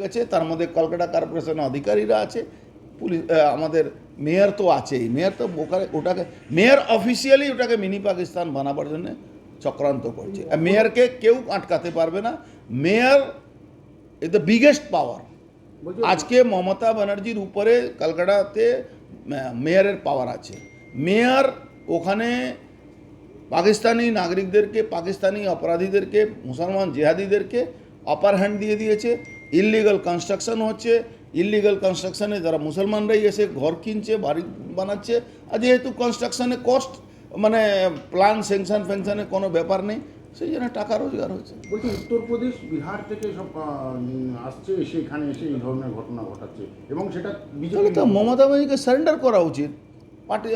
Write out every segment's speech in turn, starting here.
গেছে তার মধ্যে কলকাতা কর্পোরেশনের অধিকারীরা আছে পুলিশ আমাদের মেয়র তো আছেই। মেয়র তো ওখানে ওটাকে মেয়র অফিসিয়ালি ওটাকে মিনি পাকিস্তান বানাবার জন্য চক্রান্ত করছে। আর মেয়রকে কেউ আটকাতে পারবে না। Mayor is the biggest power আজকে মমতা ব্যানার্জির উপরে কলকাতাতে মেয়রের পাওয়ার আছে। মেয়র ওখানে পাকিস্তানি নাগরিকদেরকে পাকিস্তানি অপরাধীদেরকে মুসলমান জেহাদিদেরকে অপার হ্যান্ড দিয়ে দিয়েছে। ইললিগাল কনস্ট্রাকশন হচ্ছে ইললিগাল কনস্ট্রাকশনে যারা মুসলমানরাই এসে ঘর কিনছে বাড়ি বানাচ্ছে আর যেহেতু কনস্ট্রাকশনে কস্ট মানে প্ল্যান স্যাংশন ফ্যাংশনের কোনো ব্যাপার নেই সেই জন্য টাকা রোজগার হচ্ছে। বলছি উত্তরপ্রদেশ বিহার থেকে সব আসছে এসে এখানে এসে এই ধরনের ঘটনা ঘটাচ্ছে এবং সেটা বিজেপি তো মমতা ব্যানার্জিকে সারেন্ডার করা উচিত পার্টি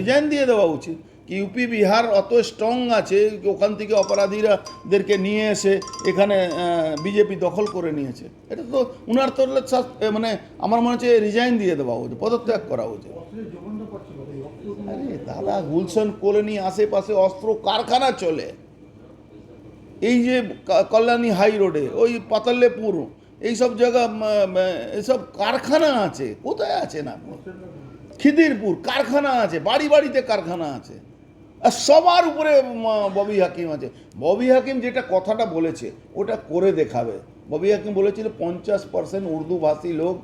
রিজাইন দিয়ে দেওয়া উচিত। ইউপি বিহার অত স্ট্রং আছে, ওখান থেকে অপরাধীরাদেরকে নিয়ে এসে এখানে বিজেপি দখল করে নিয়েছে। এটা তো উনার তো মানে আমার মনে হচ্ছে রিজাইন দিয়ে দেওয়া উচিত, পদত্যাগ করা উচিত। আরে দাদা, গুলশন কলোনি আশেপাশে অস্ত্র কারখানা চলে। এই যে কল্যাণী হাই রোডে, ওই পাতাল্লেপুর এইসব জায়গা এসব কারখানা আছে, কোথায় আছেন আপনি? খিদিরপুর, কারখানা আছে, বাড়ি বাড়িতে কারখানা আছে। সবার উপরে ববি হাকিম আছে। ববি হাকিম যেটা কথাটা বলেছে, ওটা করে দেখাবে। ববি হাকিম বলেছিল, পঞ্চাশ পার্সেন্ট উর্দুভাষী লোক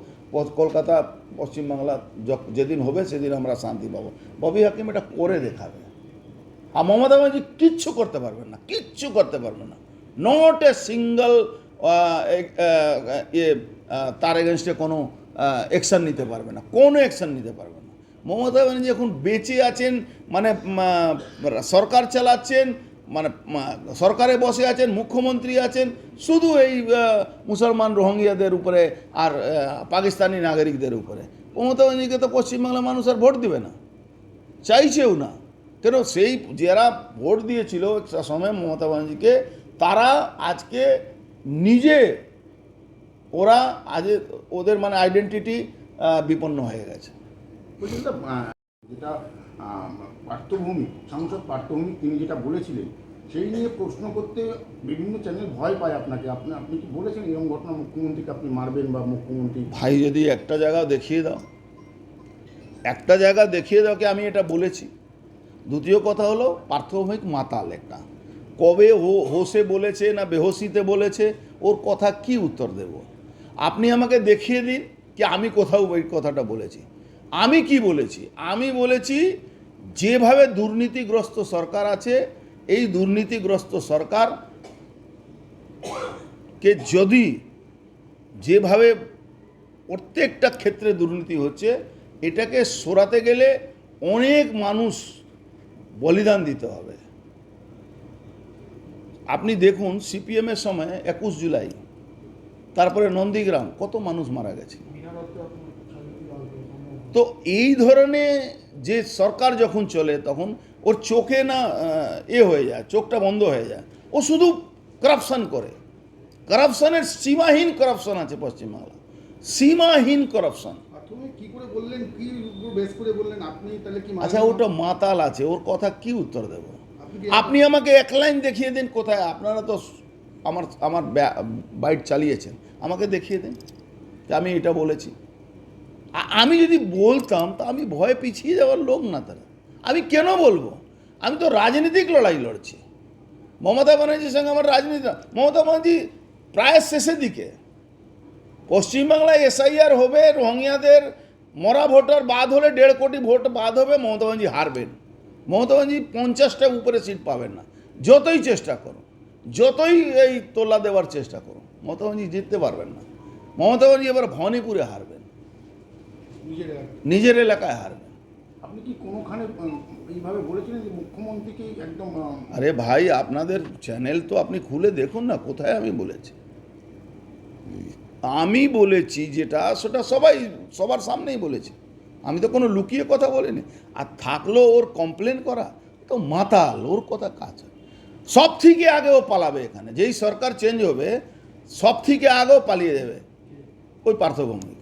কলকাতা, পশ্চিমবাংলা যেদিন হবে সেদিন আমরা শান্তি পাবো। ববি হাকিম এটা করে দেখাবে। আর মমতা ব্যানার্জি কিচ্ছু করতে পারবেন না, কিচ্ছু করতে পারবেন না। নট এ সিঙ্গল ইয়ে তার এগেনস্টে কোনো অ্যাকশান নিতে পারবে না, কোনো অ্যাকশান নিতে পারবে না। মমতা ব্যানার্জি এখন বেঁচে আছেন মানে সরকার চালাচ্ছেন মানে সরকারে বসে আছেন, মুখ্যমন্ত্রী আছেন, শুধু এই মুসলমান রোহিঙ্গিয়াদের উপরে আর পাকিস্তানি নাগরিকদের উপরে। মমতা ব্যানার্জিকে তো পশ্চিমবাংলার মানুষ আর ভোট দিবে না, চাইছেও না। কেন সেই যারা ভোট দিয়েছিল সময় মমতা ব্যানার্জিকে, তারা আজকে নিজে ওরা আজ, ওদের মানে আইডেন্টিটি বিপন্ন হয়ে গেছে। আহ, যেটা পার্থভূমি সাংসদ পার্থভূমি তিনি যেটা বলেছিলেন সেই নিয়ে প্রশ্ন করতে বিভিন্ন চ্যানেল ভয় পায় আপনাকে। আপনি আপনি কি বলেছেন এরকম ঘটনা মুখ্যমন্ত্রীকে আপনি মারবেন বা মুখ্যমন্ত্রী? ভাই যদি একটা জায়গা দেখিয়ে দাও একটা জায়গা দেখিয়ে দাও কি আমি এটা বলেছি? দ্বিতীয় কথা হলো পার্থভৌমিক মাতাল একটা। কবে হো হোসে বলেছে না বেহসিতে বলেছে ওর কথা কি উত্তর দেব? আপনি আমাকে দেখিয়ে দিন কি আমি কোথাও ওই কথাটা বলেছি। আমি কি বলেছি? আমি বলেছি, যেভাবে দুর্নীতিগ্রস্ত সরকার আছে, এই দুর্নীতিগ্রস্ত সরকার কে যদি যেভাবে প্রত্যেকটা ক্ষেত্রে দুর্নীতি হচ্ছে, এটাকে সরাতে গেলে অনেক মানুষ বলিদান দিতে হবে। আপনি দেখুন সিপিএমের সময় একুশ জুলাই, তারপরে নন্দীগ্রাম, কত মানুষ মারা গেছে? তো এই ধরনের যে সরকার যখন চলে তখন ওর চোখে না এ হয়ে যায় চোখটা বন্ধ হয়ে যায়। ও শুধু করাপশন করে। করাপশনের সীমাহীন করাপশন আছে পশ্চিমবাংলা সীমাহীন করাপশন আচ্ছা ওটা মাতাল আছে ওর কথা কি উত্তর দেব? আপনি আমাকে এক লাইন দেখিয়ে দিন কোথায় আপনারা তো আমার আমার বাইট চালিয়েছেন। আমাকে দেখিয়ে দিন আমি এটা বলেছি। আমি যদি বলতাম, তা আমি ভয় পিছিয়ে যাওয়ার লোক না তারা। আমি কেন বলব? আমি তো রাজনৈতিক লড়াই লড়ছি। মমতা ব্যানার্জির সঙ্গে আমার রাজনীতি মমতা ব্যানার্জি প্রায় শেষের দিকে। পশ্চিমবাংলায় এসআইআর হবে, রোহিঙ্গাদের মরা ভোটার বাদ হলে দেড় কোটি ভোট বাদ হবে, মমতা ব্যানার্জি হারবেন। মমতা ব্যানার্জি পঞ্চাশটা উপরে সিট পাবেন না। যতই চেষ্টা করো যতই এই তোলা দেওয়ার চেষ্টা করো মমতা ব্যানার্জি জিততে পারবেন না। মমতা ব্যানার্জি এবার ভবানীপুরে হারবেন। নিজের এলাকায়? হারবেন আপনি কি কোনোখানে এইভাবে বলেছিলেন যে মুখ্যমন্ত্রীকে একদম আরে ভাই আপনাদের চ্যানেল তো আপনি খুলে দেখুন না কোথায় আমি বলেছি? আমি বলেছি যেটা সেটা সবাই সবার সামনেই বলেছি। আমি তো কোনো লুকিয়ে কথা বলিনি। আর থাকল ওর কমপ্লেন করা তো মাতাল ওর কথা কাজ সব থেকে আগেও পালাবে এখানে। যেই সরকার চেঞ্জ হবে সব থেকে আগেও পালিয়ে যাবে। ওই পার্থভূমি